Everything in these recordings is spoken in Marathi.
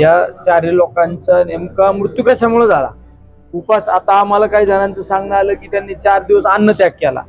या चारही लोकांचा नेमका मृत्यू कशामुळे झाला? उपास आता आम्हाला काही जणांचं सांगणं आलं की त्यांनी चार दिवस अन्नत्याग केला.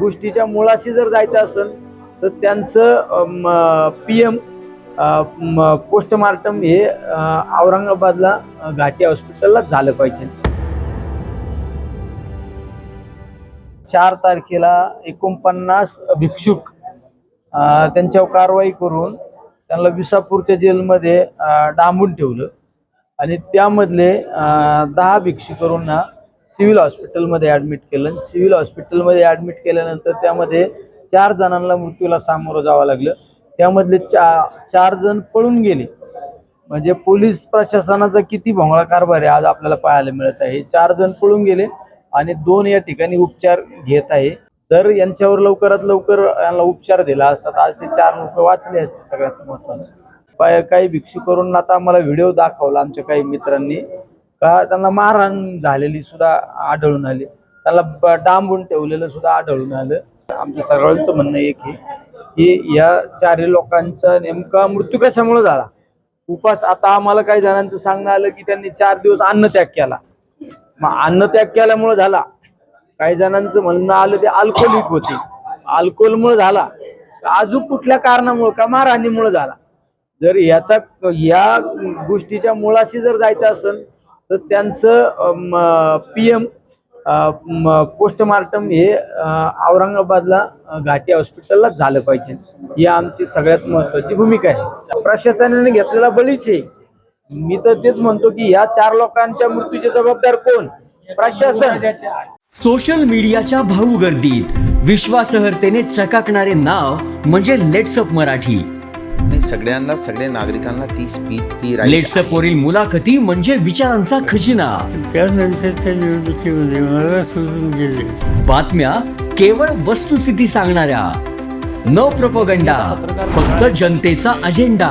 गोष्टीच्या मुळाशी जर जायचं असेल तर त्यांचं पी एम पोस्टमार्टम हे औरंगाबादला घाटी हॉस्पिटलला झालं पाहिजे. चार तारखेला एकोणपन्नास भिक्षुक त्यांच्यावर कारवाई करून त्यांना विसापूरच्या जेलमध्ये डांबून ठेवलं. आणि त्यामधले दहा भिक्षुकरूंना सिव्हिल हॉस्पिटलमध्ये ॲडमिट केलं. सिव्हिल हॉस्पिटलमध्ये ॲडमिट केल्यानंतर त्यामध्ये चार जणांना मृत्यूला सामोरं जावं लागलं. त्यामधले चा चार जण पळून गेले. म्हणजे पोलीस प्रशासनाचा किती भोंगळा कारभार आहे आज आपल्याला पाहायला मिळत आहे. चार जण पळून गेले. आणि दोन या ठिकाणी उपचार घेत आहे. जर यांच्यावर लवकरात लवकर यांना उपचार दिला असतात आज ते चार लोक वाचले असते सगळ्यात महत्वाचं काही भिक्षू करून आता आम्हाला व्हिडिओ दाखवला आमच्या काही मित्रांनी. का त्यांना मारहाण झालेली सुद्धा आढळून आली. त्याला डांबून ठेवलेलं सुद्धा आढळून आलं. आमच्या सगळ्यांचं म्हणणं एक हे की या चारही लोकांचा नेमका मृत्यू कशामुळे झाला? उपास आता आम्हाला काही जणांचं सांगणं आलं की त्यांनी चार दिवस अन्न त्याग केला. मग अन्नत्याग केल्यामुळे झाला. काही जणांचं म्हणणं आलं ते अल्कोहोलिक होते. अल्कोहोलमुळे झाला. अजून कुठल्या कारणामुळे का मारहाणीमुळे झाला? जर याचा या गोष्टीच्या मुळाशी जर जायचं असेल तर त्यांचं पी एम पोस्टमार्टम हे औरंगाबादला घाटी हॉस्पिटलला झालं पाहिजे. ही आमची सगळ्यात महत्वाची भूमिका आहे. प्रशासनाने घेतलेला बळीच आहे. मी तर तेच म्हणतो की या चार लोकांच्या मृत्यूचे जबाबदार कोण? प्रशासन. सोशल मीडियाच्या भाऊ गर्दीत. विश्वासार्हतेने चकाकणारे नाव म्हणजे लेट्सअप मराठी. नाही सगळ्यांना सगळ्या नागरिकांना ती स्पीच ती right लेट्सअप वरील मुलाखती म्हणजे विचारांचा खजिना. त्यानंतरच्या निवडणुकीमध्ये मला सोडून गेले बातम्या केवळ वस्तुस्थिती सांगणाऱ्या. न प्रपोगंडा फक्त जनतेचा अजेंडा